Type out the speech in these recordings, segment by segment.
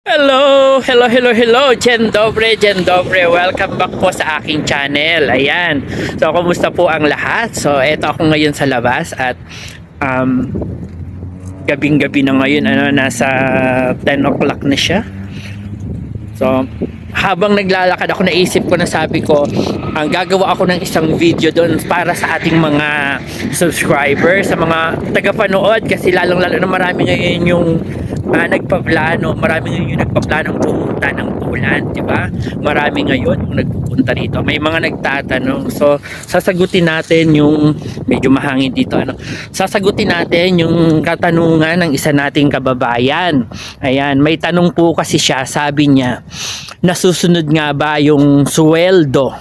Hello, hello, hello, hello. Jen Dobre, Jen Dobre. Welcome back po sa aking channel. Ayan. So, kumusta po ang lahat? So, eto ako ngayon sa labas at um, gabing-gabi na ngayon. Ano, nasa 10 o'clock na siya. So, habang naglalakad ako, naisip ko na sabi ko, ang gagawa ako ng isang video doon para sa ating mga subscribers, sa mga tagapanood kasi lalong-lalo na marami ngayon yung ah, nagpaplano, marami ngayon yung nagpaplano pumunta ng Poland, di ba? Marami ngayon yung nagpupunta dito. May mga nagtatanong. So, sasagutin natin yung medyo mahangin dito ano. Sasagutin natin yung katanungan ng isa nating kababayan. Ayan, may tanong po kasi siya, sabi niya, nasusunod nga ba yung sweldo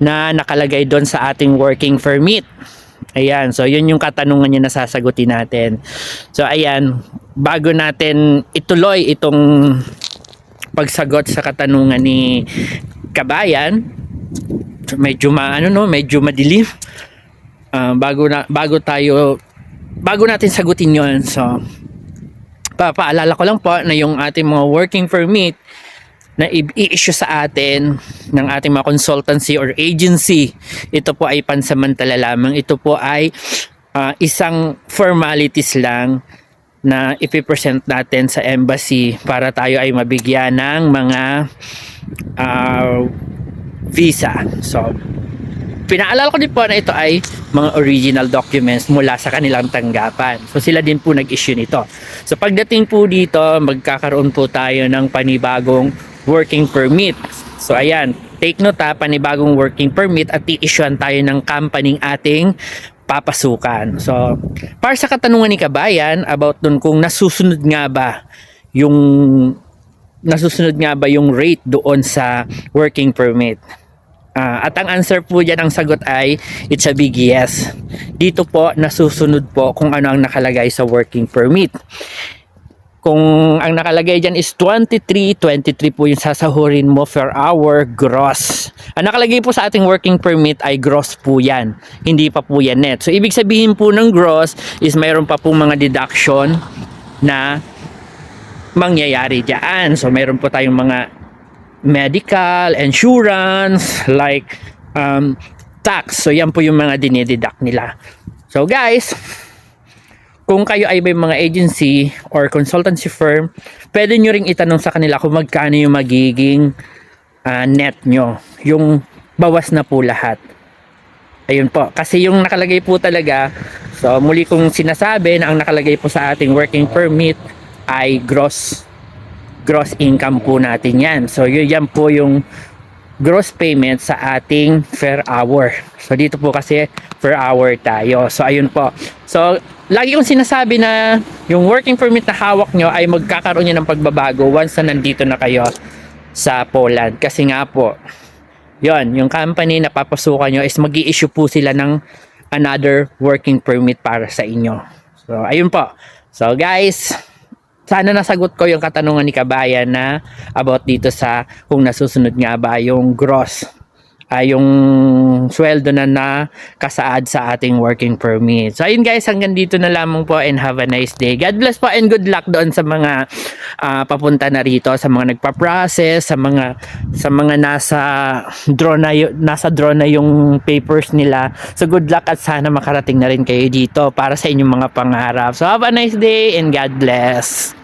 na nakalagay doon sa ating working permit? Ayan, so yun yung katanungan niya na sasagutin natin. So ayan, bago natin ituloy itong pagsagot sa katanungan ni Kabayan, medyo ma, ano no, medyo madilim. Ah, bago na bago tayo bago natin sagutin 'yon. So papaalala ko lang po na yung ating mga working permit na i-issue sa atin ng ating mga consultancy or agency. Ito po ay pansamantala lamang. Ito po ay ah, isang formalities lang na ipipresent natin sa embassy para tayo ay mabigyan ng mga ah, visa. So, pinaalala ko din po na ito ay mga original documents mula sa kanilang tanggapan. So sila din po nag-issue nito. So pagdating po dito, magkakaroon po tayo ng panibagong working permit. So ayan, take note ha, panibagong working permit at i-issuean tayo ng company ating papasukan. So, para sa katanungan ni Kabayan about dun kung nasusunod nga ba yung nasusunod nga ba yung rate doon sa working permit. Ah, at ang answer po dyan, ang sagot ay it's a big yes. Dito po nasusunod po kung ano ang nakalagay sa working permit. Kung ang nakalagay dyan is 23, 23 po yung sasahurin mo per hour gross. Ang nakalagay po sa ating working permit ay gross po yan. Hindi pa po yan net. So ibig sabihin po ng gross is mayroon pa po mga deduction na mangyayari dyan. So mayroon po tayong mga medical, insurance, like um, tax. So yan po yung mga dinededuct nila. So guys, kung kayo ay may mga agency or consultancy firm, pwede nyo ring itanong sa kanila kung magkano yung magiging ah, net nyo. Yung bawas na po lahat. Ayun po. Kasi yung nakalagay po talaga, so muli kong sinasabi na ang nakalagay po sa ating working permit ay gross gross income po natin yan. So yun yan po yung gross payment sa ating per hour. So dito po kasi per hour tayo. So ayun po. So lagi kong sinasabi na yung working permit na hawak nyo ay magkakaroon nyo ng pagbabago once na nandito na kayo sa Poland. Kasi nga po, yon yung company na papasukan nyo is mag issue po sila ng another working permit para sa inyo. So ayun po. So guys, sana nasagot ko yung katanungan ni Kabayan na about dito sa kung nasusunod nga ba yung gross ay yung sweldo na nakasaad sa ating working permit. So ayun guys, hanggang dito na lamang po and have a nice day. God bless po and good luck doon sa mga ah, papunta na rito, sa mga nagpa-process, sa mga sa mga nasa draw na nasa draw na yung papers nila. So good luck at sana makarating na rin kayo dito para sa inyong mga pangarap. So have a nice day and God bless.